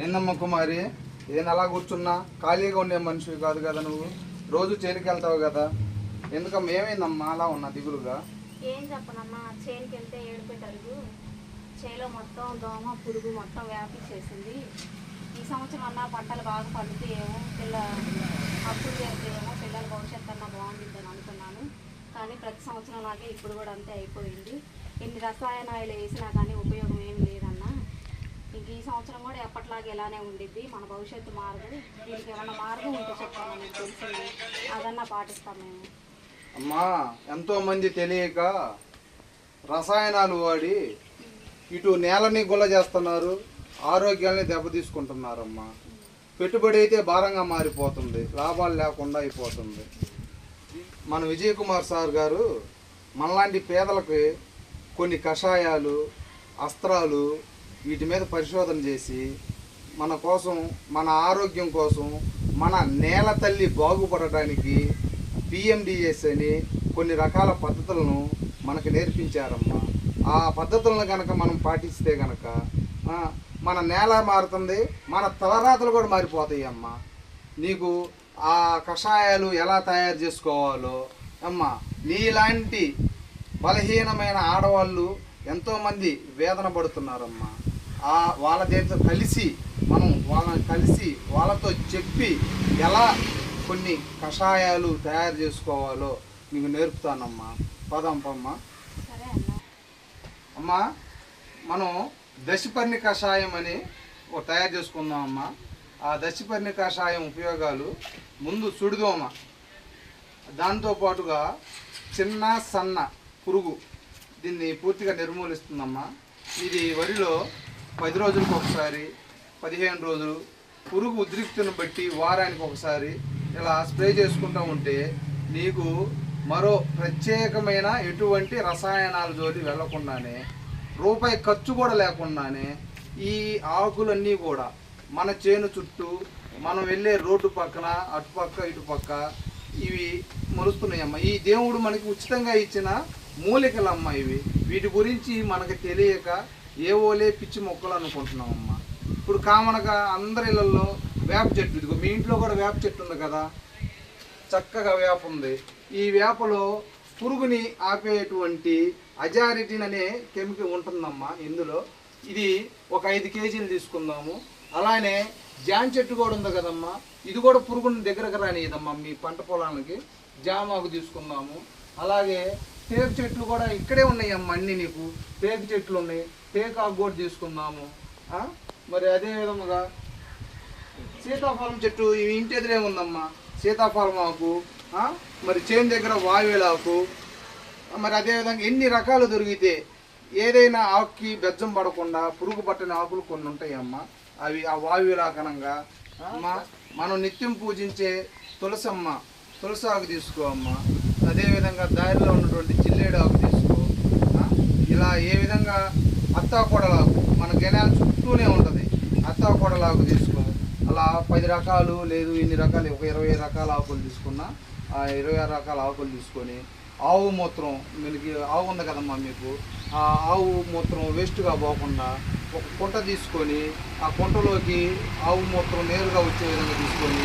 ఏందమ్మ కుమారి ఏదైనా అలా కూర్చున్నా? ఖాళీగా ఉండే మనిషివి కాదు కదా నువ్వు. రోజు చేరికెళ్తావు కదా. ఎందుకమ్మా ఏమైందమ్మా అలా ఉన్నా దిగులుగా? ఏం చెప్పనమ్మా చేనుకి వెళ్తే చేలో మొత్తం దోమ పురుగు మొత్తం వ్యాపించేసింది. ఈ సంవత్సరం అన్నా పంటలు బాగా పండుతాయేమో పిల్ల అప్పులు చేస్తాయేమో పిల్లల భవిష్యత్తు అన్నా బాగుంటుందని అనుకున్నాను. కానీ ప్రతి సంవత్సరం లాగే ఇప్పుడు కూడా అంతే అయిపోయింది. ఎన్ని రసాయనాలు వేసినా కానీ ఉపయోగం ఏమి ఈ సంవత్సరం కూడా ఎప్పట్లాగే ఇలానే ఉండిద్ది. మన భవిష్యత్తు మారదు. దీనికి ఏమన్నా మార్గం ఉంటే చెప్పాను మీకు తెలిసింది. అదన్నా పాటిస్తాం మేము. అమ్మా ఎంతో మంది తెలియక రసాయనాలు వాడి ఇటు నేలని గుల్ల చేస్తున్నారు. ఆరోగ్యాన్ని దెబ్బతీసుకుంటున్నారమ్మా. పెట్టుబడి అయితే భారంగా మారిపోతుంది. లాభాలు లేకుండా అయిపోతుంది. మన విజయ్ కుమార్ సార్ గారు మనలాంటి పేదలకి కొన్ని కషాయాలు అస్త్రాలు వీటి మీద పరిశోధన చేసి మన కోసం మన ఆరోగ్యం కోసం మన నేల తల్లి బాగుపడడానికి పిఎండిఎస్ అని కొన్ని రకాల పద్ధతులను మనకు నేర్పించారమ్మా. ఆ పద్ధతులను కనుక మనం పాటిస్తే కనుక మన నేల మారుతుంది మన తలరాతలు కూడా మారిపోతాయి అమ్మా నీకు ఆ కషాయాలు ఎలా తయారు చేసుకోవాలో అమ్మా నీలాంటి బలహీనమైన ఆడవాళ్ళు ఎంతోమంది వేదన పడుతున్నారమ్మా. వాళ్ళ దగ్గర కలిసి మనం వాళ్ళని కలిసి వాళ్ళతో చెప్పి ఎలా కొన్ని కషాయాలు తయారు చేసుకోవాలో నీకు నేర్పుతానమ్మా. అన్నా. అమ్మా మనం దశపర్ణి కషాయం అని ఒక తయారు చేసుకుందాం అమ్మా. ఆ దశపర్ణి కషాయం ఉపయోగాలు ముందు సుడిదోమ దాంతో పాటుగా చిన్న సన్న పురుగు దీన్ని పూర్తిగా నిర్మూలిస్తుందమ్మా. ఇది వరిలో పది రోజులకు ఒకసారి పదిహేను రోజులు పురుగు ఉద్రిక్తను బట్టి వారానికి ఒకసారి ఇలా స్ప్రే చేసుకుంటూ ఉంటే నీకు మరో ప్రత్యేకమైన ఎటువంటి రసాయనాల జోలి వెళ్ళకుండానే రూపాయి ఖర్చు కూడా లేకుండానే ఈ ఆకులన్నీ కూడా మన చేను చుట్టూ మనం వెళ్ళే రోడ్డు పక్కన అటుపక్క ఇటుపక్క ఇవి మొలుస్తున్నాయమ్మ. ఈ దేవుడు మనకి ఉచితంగా ఇచ్చిన మూలికలమ్మ ఇవి. వీటి గురించి మనకు తెలియక ఏవోలే పిచ్చి మొక్కలు అనుకుంటున్నామమ్మా ఇప్పుడు కామన్గా అందరి ఇళ్ళల్లో వేప చెట్టు ఇదిగో మీ ఇంట్లో కూడా వేప చెట్టు ఉంది కదా. చక్కగా వేప ఉంది. ఈ వేపలో పురుగుని ఆపేటువంటి అజారిటిన్ అనే కెమికల్ ఉంటుందమ్మా ఇందులో. ఇది ఒక ఐదు కేజీలు తీసుకుందాము. అలానే జామ చెట్టు కూడా ఉంది కదమ్మా. ఇది కూడా పురుగుని దగ్గరకు రానియదమ్మా మీ పంట పొలానికి. జామాకు తీసుకుందాము. అలాగే టేకు చెట్లు కూడా ఇక్కడే ఉన్నాయమ్మా అన్నీ నీకు. టేకు చెట్లు ఉన్నాయి. టేకాకు కూడా తీసుకుందాము మరి అదే విధముగా సీతాఫలం చెట్టు ఇంటి ఎదురే ఉందమ్మా. సీతాఫలం ఆకు మరి చేను దగ్గర వాయువేలాకు మరి అదేవిధంగా ఎన్ని రకాలు దొరికితే ఏదైనా ఆకుకి బెజ్జం పడకుండా పురుగు పట్టిన ఆకులు కొన్ని ఉంటాయమ్మా. అవి ఆ వాయువేలాకనంగా అమ్మా మనం నిత్యం పూజించే తులసమ్మ తులసి ఆకు తీసుకో అమ్మా. అదేవిధంగా దారిలో ఉన్నటువంటి చిల్లేడు ఆకు తీసుకో. ఇలా ఏ విధంగా అత్తాకోడలాగు మన గెనాల చుట్టూనే ఉంటుంది. అత్తాకోడలాగు తీసుకుని అలా పది రకాలు లేదు ఇన్ని రకాలు ఒక ఇరవై రకాల ఆకులు తీసుకున్నా ఆ ఇరవై ఆరు రకాల ఆకులు తీసుకొని ఆవు మూత్రం మీకు ఆవు ఉంది కదమ్మా మీకు. ఆ ఆవు మూత్రం వేస్ట్గా పోకుండా ఒక కుంట తీసుకొని ఆ కుంటలోకి ఆవు మూత్రం నేరుగా వచ్చే విధంగా తీసుకొని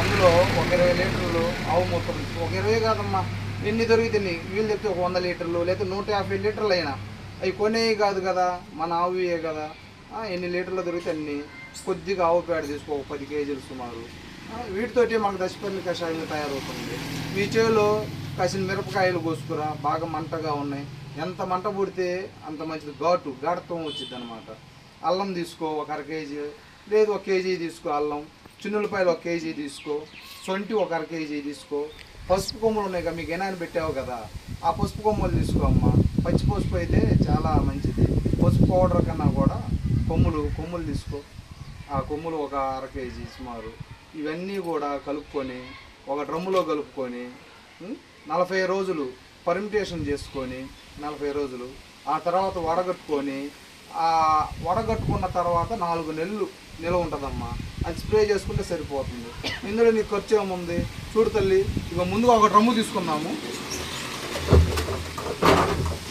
అందులో ఒక ఇరవై లీటర్లు ఆవు మూత్రం ఒక ఇరవై కాదమ్మా. ఎన్ని దొరికితే వీళ్ళు చెప్తే ఒక వంద లీటర్లు లేకపోతే నూట యాభై లీటర్లు అయినా అవి కొనేవి కాదు కదా మన ఆవుయే కదా. ఎన్ని లీటర్లు దొరికితే అన్ని. కొద్దిగా ఆవు పేడ తీసుకో ఒక పది కేజీలు సుమారు. వీటితోటి మనకు దశపల్లి కషాయం తయారవుతుంది. మీ చేలో కాసిన మిరపకాయలు కోసుకురా బాగా మంటగా ఉన్నాయి. ఎంత మంట పుడితే అంత మంచిది. ఘాటు ఘాటత్వం వచ్చింది అనమాట అల్లం తీసుకో ఒక అర కేజీ. లేదు ఒక కేజీ తీసుకో అల్లం. చిన్నులపాయలు ఒక కేజీ తీసుకో. సొంటి ఒక అర కేజీ తీసుకో. పసుపు కొమ్ములు ఉన్నాయి కదా మీకు ఎనాయన పెట్టావు కదా? ఆ పసుపు కొమ్మలు తీసుకో అమ్మా. పచ్చి పసుపు అయితే పౌడర్ కన్నా కూడా కొమ్ములు కొమ్ములు తీసుకో. ఆ కొమ్ములు ఒక అర కేజీ సుమారు. ఇవన్నీ కూడా కలుపుకొని ఒక డ్రమ్ములో కలుపుకొని నలభై రోజులు పర్మిటేషన్ చేసుకొని నలభై రోజులు. ఆ తర్వాత వడగట్టుకొని ఆ వడగట్టుకున్న తర్వాత నాలుగు నెలలు నిల్వ ఉంటుందమ్మా. అది స్ప్రే చేసుకుంటే సరిపోతుంది. ఇందులో నీకు ఖర్చు ఏముంది? చూడు తల్లి ఇక ముందుగా ఒక డ్రమ్ము తీసుకున్నాము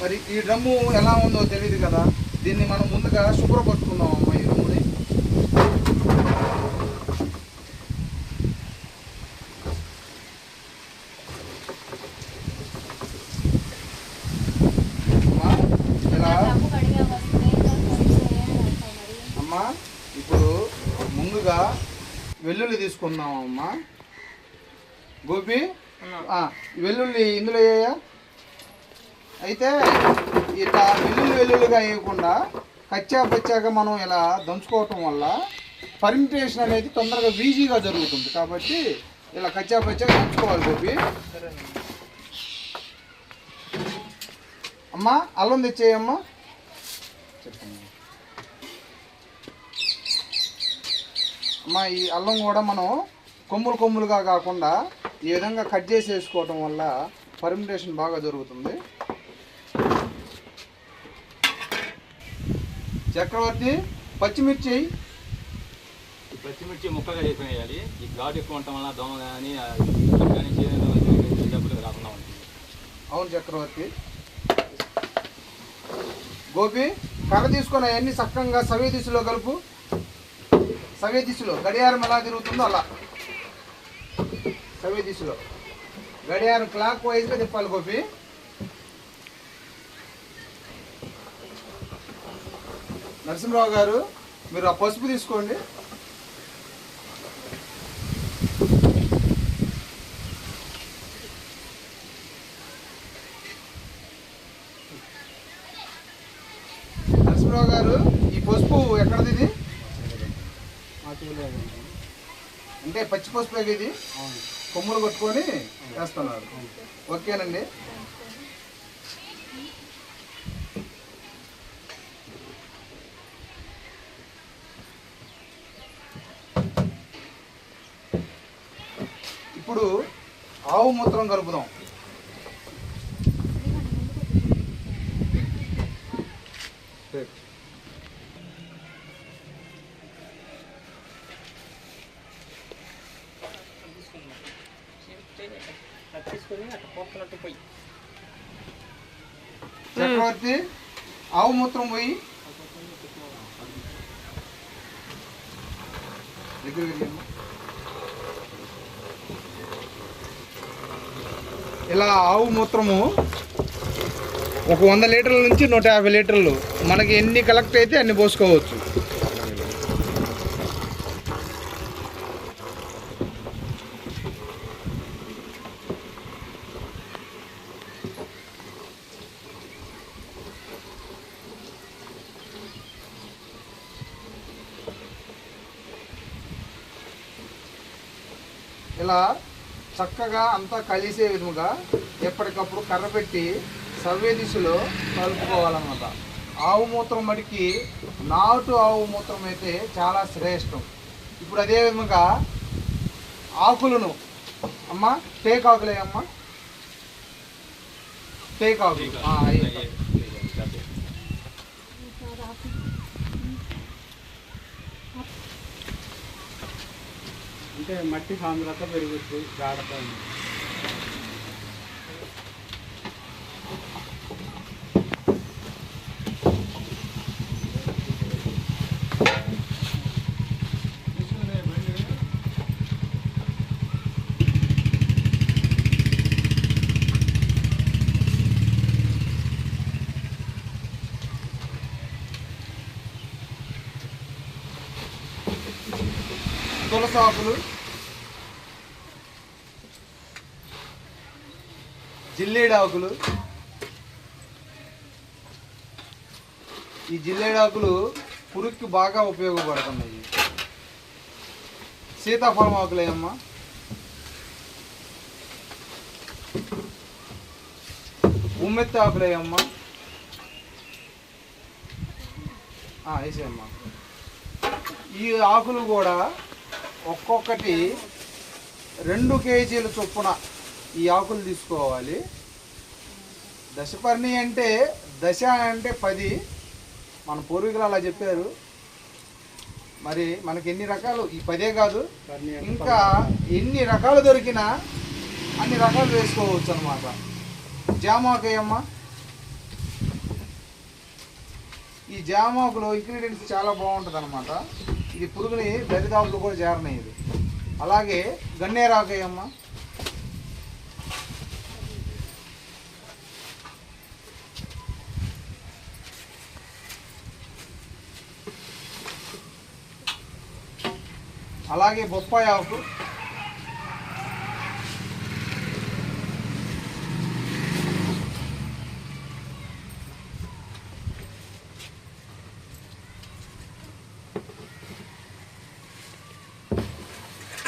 మరి ఈ డ్రమ్ము ఎలా ఉందో తెలియదు కదా. దీన్ని మనం ముందుగా శుభ్రపరుచుకుందాం అమ్మ ఈ రూముని. అమ్మా ఇప్పుడు ముందుగా వెల్లుల్లి తీసుకుందాం అమ్మా. గోపి వెల్లుల్లి ఇందులో వేయా అయితే ఇట్లా వెల్లుల్లి వెల్లుల్లిగా వేయకుండా కచ్చా పచ్చాగా మనం ఇలా దంచుకోవటం వల్ల పర్మిటేషన్ అనేది తొందరగా ఈజీగా జరుగుతుంది. కాబట్టి ఇలా కచ్చా పచ్చాగా దంచుకోవాలి గోపి. అమ్మా అల్లం తెచ్చేయమ్మా. చెప్పండి అమ్మా ఈ అల్లం కూడా మనం కొమ్ములు కొమ్ములుగా కాకుండా ఈ విధంగా కట్ చేసి వేసుకోవటం వల్ల పర్మిటేషన్ బాగా జరుగుతుంది. చక్రవర్తి పచ్చిమిర్చి. పచ్చిమిర్చి ముక్కగా వేసేయాలి ఈ ఘాటు ఎక్కువ ఉండటం వల్ల దోమ కానీ కానీ డబ్బులు రాకుండా ఉంటుంది. అవును చక్రవర్తి. గోపి కర్ర తీసుకొని అవన్నీ చక్కగా సవ్య దిశలో కలుపు. సవ్య దిశలో గడియారం ఎలా తిరుగుతుందో అలా. సవ్య దిశలో. గడియారం క్లాక్ వైజ్గా తిప్పాలి గోపి. నరసింహరావు గారు మీరు ఆ పసుపు తీసుకోండి. నరసింహరావు గారు ఈ పసుపు ఎక్కడది ఇది అంటే పచ్చి పసుపు ఇది? కొమ్ములు కొట్టుకొని వేస్తున్నారు. ఓకేనండి ఇప్పుడు ఆవు మూత్రం కలుపుదాం చక్రవర్తి ఆవు మూత్రం పోయి దగ్గరికి ఇలా ఆవు మూత్రము ఒక వంద లీటర్ల నుంచి నూట యాభై లీటర్లు. మనకి ఎన్ని కలెక్ట్ అయితే అన్ని పోసుకోవచ్చు. ఇలా చక్కగా అంతా కలిసే విధముగా ఎప్పటికప్పుడు కర్ర పెట్టి సవ్య దిశలో కలుపుకోవాలన్నమాట. ఆవు మూత్రం మడికి నాటు ఆవు మూత్రం అయితే చాలా శ్రేష్టం. ఇప్పుడు అదే విధముగా ఆకులను అమ్మ టేక్ ఆకులే అమ్మ? టేక్ ఆకులు ఆ, అయ్యి. అంటే మట్టి సాంద్రత పెరుగుతుంది గాఢత తులసి జిల్లేడాకులు ఆకులు ఈ జిల్లేడాకులు పురుగుకి బాగా ఉపయోగపడుతున్నాయి. సీతాఫలం ఆకులేయమ్మా ఉమ్మెత్తి ఆకులేయమ్మా వేసేయమ్మా. ఈ ఆకులు కూడా ఒక్కొక్కటి రెండు కేజీల చొప్పున ఈ ఆకులు తీసుకోవాలి. దశపర్ణి అంటే దశ అంటే పది. మన పూర్వీకులు అలా చెప్పారు. మరి మనకి ఎన్ని రకాలు? ఈ పదే కాదు. ఇంకా ఎన్ని రకాలు దొరికినా అన్ని రకాలు వేసుకోవచ్చు అనమాట జామాకయ్యమ్మ ఈ జామాకులో ఇంగ్రీడియంట్స్ చాలా బాగుంటుంది అనమాట ఇది పురుగుని దరిదాపులు కూడా చేరనాయి ఇది అలాగే గన్నేరాకయ్యమ్మ అలాగే బొప్పాయి ఆకు.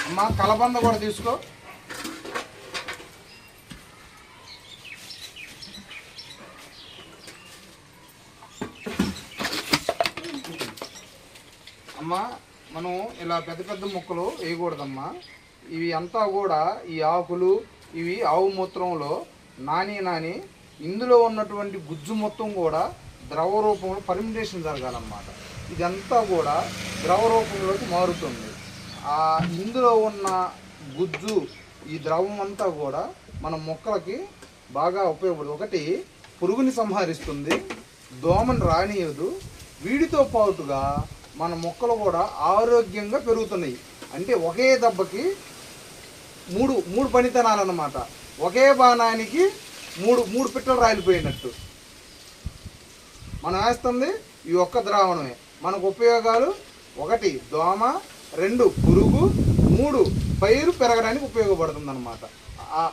అమ్మ కలబంద కూడా తీసుకో. అమ్మా మనం ఇలా పెద్ద పెద్ద ముక్కలు వేయకూడదమ్మా. ఇవి అంతా కూడా ఈ ఆకులు ఇవి ఆవు మూత్రంలో నాని నాని ఇందులో ఉన్నటువంటి గుజ్జు మొత్తం కూడా ద్రవ రూపంలో పర్మిటేషన్ జరగాలన్నమాట. ఇదంతా కూడా ద్రవ రూపంలోకి మారుతుంది. ఆ ఇందులో ఉన్న గుజ్జు ఈ ద్రవం అంతా కూడా మన మొక్కలకి బాగా ఉపయోగపడుతుంది. ఒకటి పురుగుని సంహరిస్తుంది. దోమని రానియదు. వీడితో పాటుగా మన మొక్కలు కూడా ఆరోగ్యంగా పెరుగుతున్నాయి. అంటే ఒకే దెబ్బకి మూడు మూడు పనితనాలు అన్నమాట ఒకే బాణానికి మూడు మూడు పిట్టలు రాలిపోయినట్టు. మనం వేస్తుంది ఈ ఒక్క ద్రావణమే. మనకు ఉపయోగాలు ఒకటి దోమ రెండు పురుగు మూడు పైరు పెరగడానికి ఉపయోగపడుతుంది అనమాట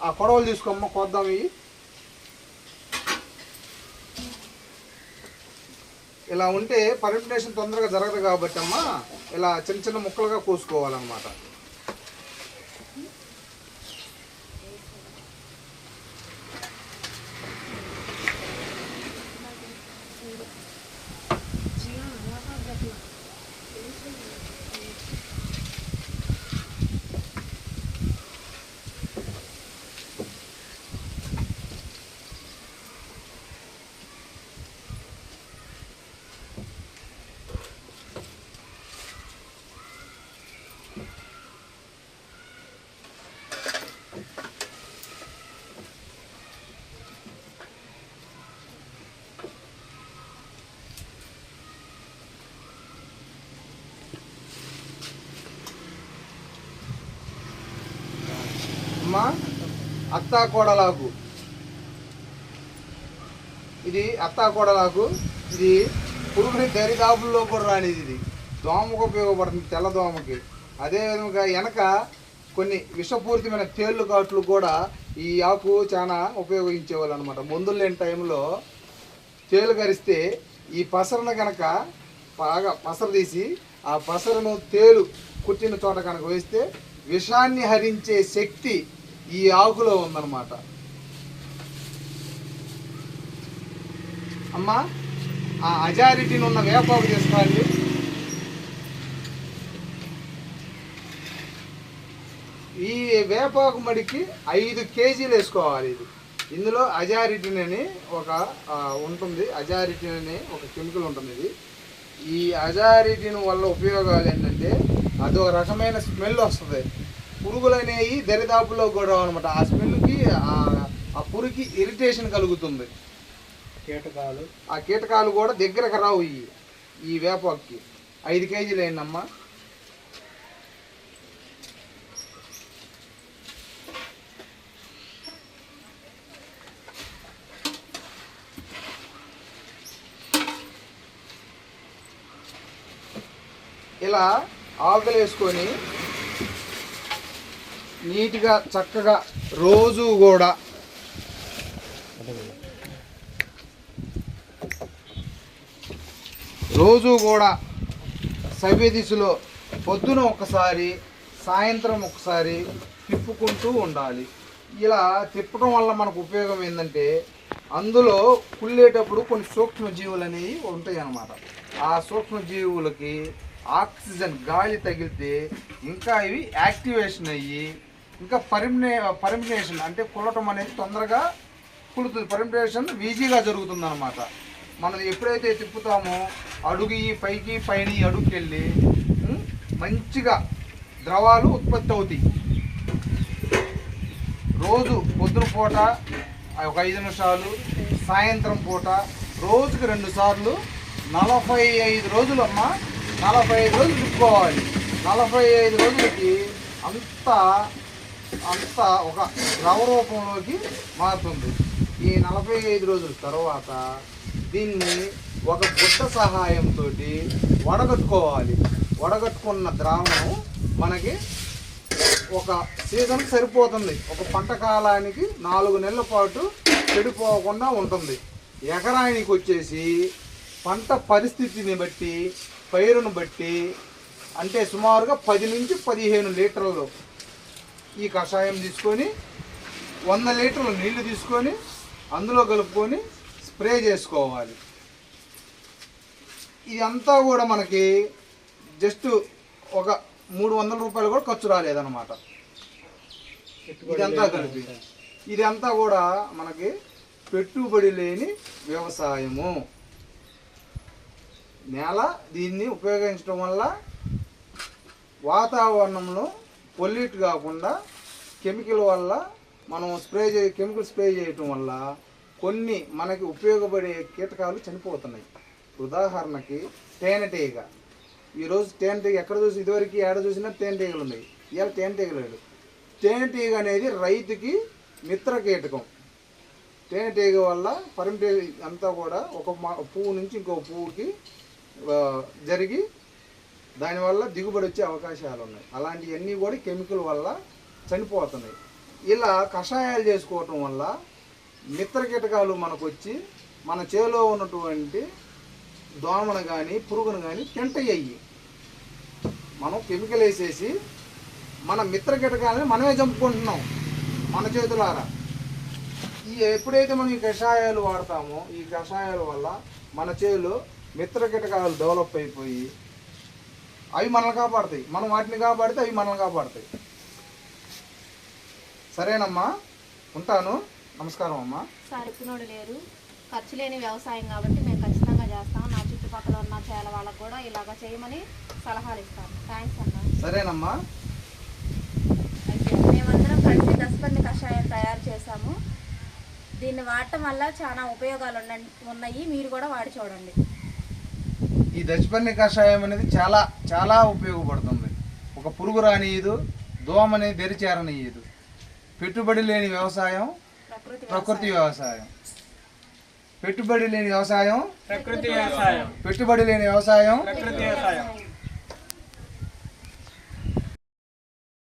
ఆ కొడవలు తీసుకోమ్మ కొద్దాం ఇవి. ఇలా ఉంటే పర్మిటేషన్ తొందరగా జరగదు కాబట్టి అమ్మ ఇలా చిన్న చిన్న ముక్కలుగా కోసుకోవాలన్నమాట అమ్మ అత్తాకోడలాకు ఇది అత్తాకోడలాకు ఇది పురుగుని దరిదాపుల్లో కూడా రానిది ఇది. దోమకు ఉపయోగపడుతుంది తెల్ల దోమకి. అదేవిధంగా వెనక కొన్ని విషపూరితమైన తేళ్ళు కాట్లు కూడా ఈ ఆకు చాలా ఉపయోగించేవాళ్ళు అనమాట మందులు లేని టైంలో తేలు కరిస్తే ఈ పసరును కనుక బాగా పసర తీసి ఆ పసరును తేలు కుట్టిన చోట కనుక వేస్తే విషాన్ని హరించే శక్తి ఈ ఆకులో ఉందన్నమాట. అమ్మా ఆ అజారిటీని ఉన్న వేపాకు తీసుకోండి ఈ వేపాకు మడికి ఐదు కేజీలు వేసుకోవాలి ఇది. ఇందులో అజారిటిన్ అని ఒక ఉంటుంది. అజారిటిన్ అనే ఒక కెమికల్ ఉంటుంది ఇది. ఈ అజారిటిన్ వల్ల ఉపయోగాలు ఏంటంటే అదొక రకమైన స్మెల్ వస్తుంది. పురుగులు అనేవి దరిదాపుల్లో కూడా అనమాట ఆ స్మెల్కి ఆ పురుగుకి ఇరిటేషన్ కలుగుతుంది. కీటకాలు. ఆ కీటకాలు కూడా దగ్గరకు రావు ఈ ఈ వేపాకుకి ఐదు కేజీలు అయిందమ్మా. ఇలా ఆకులు వేసుకొని నీట్గా చక్కగా రోజు కూడా రోజు కూడా సవ్య దిశలో పొద్దున ఒకసారి సాయంత్రం ఒకసారి తిప్పుకుంటూ ఉండాలి. ఇలా తిప్పడం వల్ల మనకు ఉపయోగం ఏంటంటే అందులో కుళ్ళేటప్పుడు కొన్ని సూక్ష్మజీవులు అనేవి ఉంటాయి అన్నమాట ఆ సూక్ష్మజీవులకి ఆక్సిజన్ గాలి తగిలితే ఇంకా ఇవి యాక్టివేషన్ అయ్యి ఇంకా పరిమినే పరిమినేషన్ అంటే కుల్లటం అనేది తొందరగా కుడుతుంది పరిమినేషన్ ఈజీగా జరుగుతుంది అనమాట మనం ఎప్పుడైతే తిప్పుతామో అడుగు ఈ పైకి పైన ఈ అడుగుకి వెళ్ళి మంచిగా ద్రవాలు ఉత్పత్తి అవుతాయి. రోజు పొద్దున పూట ఒక ఐదు నిమిషాలు సాయంత్రం పూట రోజుకి రెండు సార్లు నలభై ఐదు రోజులు అమ్మ నలభై ఐదు రోజులు తిప్పుకోవాలి. నలభై ఐదు రోజులకి అంతా అంతా ఒక ద్రవ రూపంలోకి మారుతుంది. ఈ నలభై ఐదు రోజుల తర్వాత దీన్ని ఒక గుడ్డ సహాయంతో వడగట్టుకోవాలి. వడగట్టుకున్న ద్రావణం మనకి ఒక సీజన్ సరిపోతుంది. ఒక పంట కాలానికి నాలుగు నెలల పాటు చెడిపోకుండా ఉంటుంది. ఎకరానికి వచ్చేసి పంట పరిస్థితిని బట్టి పైరును బట్టి అంటే సుమారుగా పది నుంచి పదిహేను లీటర్లు ఈ కషాయం తీసుకొని వంద లీటర్లు నీళ్ళు తీసుకొని అందులో కలుపుకొని స్ప్రే చేసుకోవాలి. ఇదంతా కూడా మనకి జస్ట్ ఒక మూడు వందల రూపాయలు కూడా ఖర్చు రాలేదన్నమాట. ఇదంతా కలిపి. ఇదంతా కూడా మనకి పెట్టుబడి లేని వ్యవసాయము. నేల దీన్ని ఉపయోగించడం వల్ల వాతావరణంలో పొల్యూట్ కాకుండా కెమికల్ వల్ల మనం స్ప్రే చే కెమికల్ స్ప్రే చేయటం వల్ల కొన్ని మనకి ఉపయోగపడే కీటకాలు చనిపోతున్నాయి. ఉదాహరణకి తేనెటీగ ఈరోజు తేనెటీగ ఎక్కడ చూసి ఇదివరకు ఏడ చూసినా తేనెటీగలు ఉన్నాయి. ఇవాళ తేనెటీగ లేదు తేనెటీగ అనేది రైతుకి మిత్ర కీటకం. తేనెటీగ వల్ల పరిమితి అంతా కూడా ఒక మా- పువ్వు నుంచి ఇంకో పువ్వుకి జరిగి దానివల్ల దిగుబడి వచ్చే అవకాశాలు ఉన్నాయి. అలాంటివన్నీ కూడా కెమికల్ వల్ల చనిపోతున్నాయి. ఇలా కషాయాలు చేసుకోవటం వల్ల మిత్ర కీటకాలు మనకు వచ్చి మన చేలో ఉన్నటువంటి దోమను కానీ పురుగును కానీ తింటయ్యి మనం కెమికల్ వేసేసి మన మిత్ర కీటకాలని మనమే చంపుకుంటున్నాం మన చేతులారా. ఈ ఎప్పుడైతే మనం ఈ కషాయాలు వాడతామో ఈ కషాయాల వల్ల మన చేలో మిత్ర కీటకాలు డెవలప్ అయిపోయి అవి మనల్ని కాపాడతాయి. మనం వాటిని కాపాడితే అవి మనల్ని కాపాడతాయి. సరేనమ్మా. ఉంటాను. నమస్కారం అమ్మా. సార్ ఇప్పినోడు లేరు. ఖర్చు లేని వ్యవసాయం కాబట్టి మేము ఖచ్చితంగా చేస్తాం. నా చుట్టుపక్కల ఉన్న చేల వాళ్ళకు కూడా ఇలాగ చేయమని సలహాలు ఇస్తాను. థ్యాంక్స్ అన్న సరేనమ్మా. మేమందరం కలిసి దశపర్ణి కషాయం తయారు చేశాము. దీన్ని వాడటం వల్ల చాలా ఉపయోగాలు ఉన్న- ఉన్నాయి. మీరు కూడా వాడి చూడండి. ఈ దశపర్ణి కషాయం అనేది చాలా చాలా ఉపయోగపడుతుంది. ఒక పురుగు రానియదు దోమని దెరిచేరనియదు. పెట్టుబడి లేని వ్యవసాయం ప్రకృతి ప్రకృతి వ్యవసాయం. పెట్టుబడి లేని వ్యవసాయం ప్రకృతి వ్యవసాయం. పెట్టుబడి లేని వ్యవసాయం ప్రకృతి వ్యవసాయం.